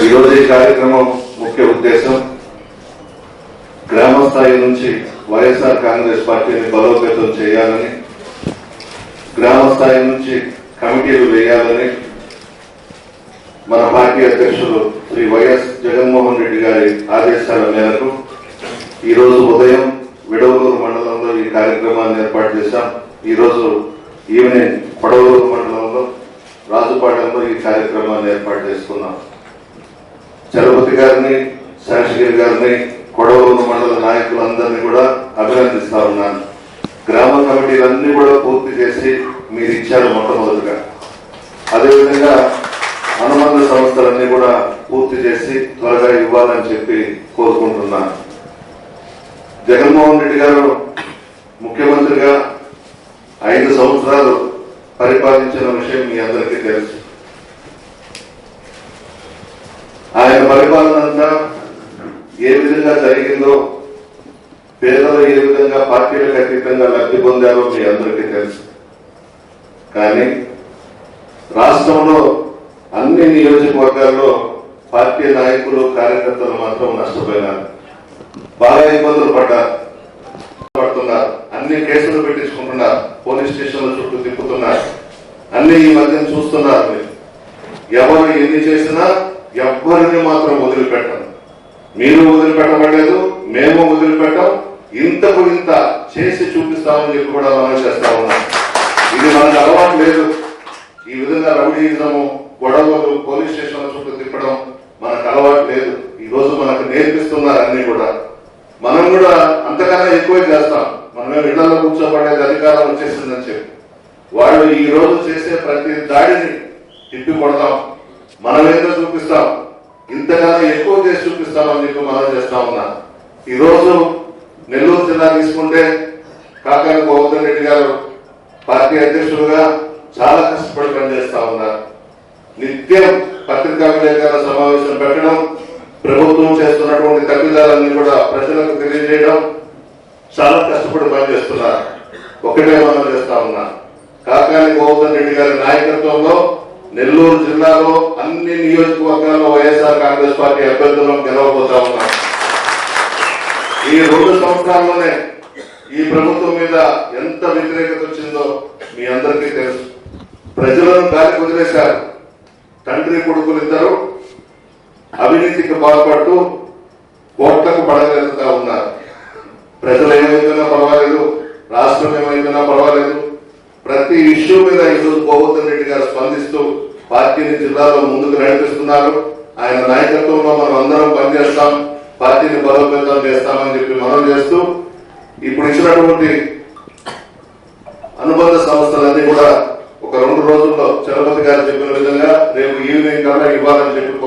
ఈరోజు ఈ కార్యక్రమం ముఖ్య ఉద్దేశం గ్రామ స్థాయి నుంచి వైఎస్ఆర్ కాంగ్రెస్ పార్టీని బలోపేతం చేయాలని గ్రామ స్థాయి నుంచి కమిటీలు వేయాలని మన పార్టీ అధ్యక్షులు శ్రీ వైఎస్ జగన్మోహన్ రెడ్డి గారి ఆదేశాల మేరకు ఈరోజు ఉదయం విడవలూరు మండలంలో ఈ కార్యక్రమాన్ని ఏర్పాటు చేశాం. ఈరోజు ఈవినింగ్ పడవలూరు మండలంలో రాజుపాటంలో ఈ కార్యక్రమాన్ని ఏర్పాటు చేసుకున్నాం. చలపతి గారిని శేషగిరి గారిని కొడవలూరు మండల నాయకులందరినీ కూడా అభినందిస్తా ఉన్నాను. గ్రామ కమిటీలన్నీ కూడా పూర్తి చేసి మీరు ఇచ్చారు మొట్టమొదటిగా. అదేవిధంగా అనుబంధ సంస్థలన్నీ కూడా పూర్తి చేసి త్వరగా ఇవ్వాలని చెప్పి కోరుకుంటున్నాను. జగన్మోహన్ రెడ్డి గారు ముఖ్యమంత్రిగా ఐదు సంవత్సరాలు పరిపాలించిన విషయం మీ అందరికీ తెలుసు. ఆయన పరిపాలన అంతా ఏ విధంగా జరిగిందో పేదలు ఏ విధంగా పార్టీలకు అతీతంగా లబ్ధి పొందారో మీ అందరికీ తెలుసు. కానీ రాష్ట్రంలో అన్ని నియోజకవర్గాల్లో పార్టీ నాయకులు కార్యకర్తలు మాత్రం నష్టపోయినారు. బాగా ఇబ్బందులు పడ్డారు. పడుతున్నారు. అన్ని కేసులు పెట్టించుకుంటున్నారు. పోలీస్ స్టేషన్ల చుట్టూ తిప్పుతున్నారు. అన్ని ఈ మధ్యన చూస్తున్నారు ఎవరు ఎన్ని చేసినా ఎవ్వరిని మాత్రం వదిలిపెట్టం మీరు వదిలిపెట్టబడలేదు మేము వదిలిపెట్టాం ఇంతకు ఇంత చేసి చూపిస్తామని చెప్పి కూడా మనం చేస్తా ఉన్నాం. ఇది మనకు అలవాటు లేదు. ఈ విధంగా రౌడీజము గొడవలు పోలీస్ స్టేషన్ల చుట్టూ తిప్పడం మనకు అలవాటు లేదు. ఈ రోజు మనకు నేర్పిస్తున్నారు అన్ని కూడా. మనం కూడా అంతకన్నా ఎక్కువే చేస్తాం. మనమే ఇళ్ళలో కూర్చోబడేది అధికారం వచ్చేసిందని చెప్పి. వాళ్ళు ఈ రోజు చేసే ప్రతి దాడిని తిప్పి కొడతాం మనం ఏదో చూపిస్తాం. ఇంతకన్నా ఎక్కువ చేసి చూపిస్తామని చెప్పి మనం చేస్తా ఉన్నా. ఈరోజు నెల్లూరు జిల్లా తీసుకుంటే కాకాని గోవర్ధన్ రెడ్డి గారు పార్టీ అధ్యక్షులుగా చాలా కష్టపడి పనిచేస్తా ఉన్నారు. నిత్యం పత్రికా విలేకరుల సమావేశం పెట్టడం ప్రభుత్వం చేస్తున్నటువంటి తప్పిదాలన్నీ కూడా ప్రజలకు తెలియజేయడం చాలా కష్టపడి పనిచేస్తున్నారు. ఒకటే మనం చేస్తా ఉన్నా. కాకాని గోవర్ధన్ రెడ్డి గారి నాయకత్వంలో నెల్లూరు జిల్లాలో అన్ని నియోజకవర్గాల్లో వైఎస్ఆర్ కాంగ్రెస్ పార్టీ అభ్యర్థులను గెలవబోతా ఉన్నాం. ఈ రెండు సంవత్సరాల్లోనే ఈ ప్రభుత్వం మీద ఎంత వ్యతిరేకత వచ్చిందో మీ అందరికీ తెలుసు. ప్రజలను దారి వదిలేశారు. తండ్రి కొడుకులు ఇద్దరు అవినీతికి పాల్పడుతూ కోట్లకు పడగలుగుతా ఉన్నారు. ప్రజలు ఏమైతున్నా పర్వాలేదు రాష్ట్రం ఏమైతున్నా పర్వాలేదు ఇష్యూ మీద ఈరోజు గోవర్ధన్ రెడ్డి గారు స్పందిస్తూ పార్టీని జిల్లాలో ముందుకు నడిపిస్తున్నారు. ఆయన నాయకత్వంలో మనం అందరం పనిచేస్తాం. పార్టీని బలోపేతం చేస్తామని చెప్పి మనం చేస్తూ ఇప్పుడు ఇచ్చినటువంటి అనుబంధ సంస్థలన్నీ కూడా ఒక రెండు రోజుల్లో చలపతి గారు చెప్పిన విధంగా రేపు ఈవినింగ్ కన్నా ఇవ్వాలని చెప్పి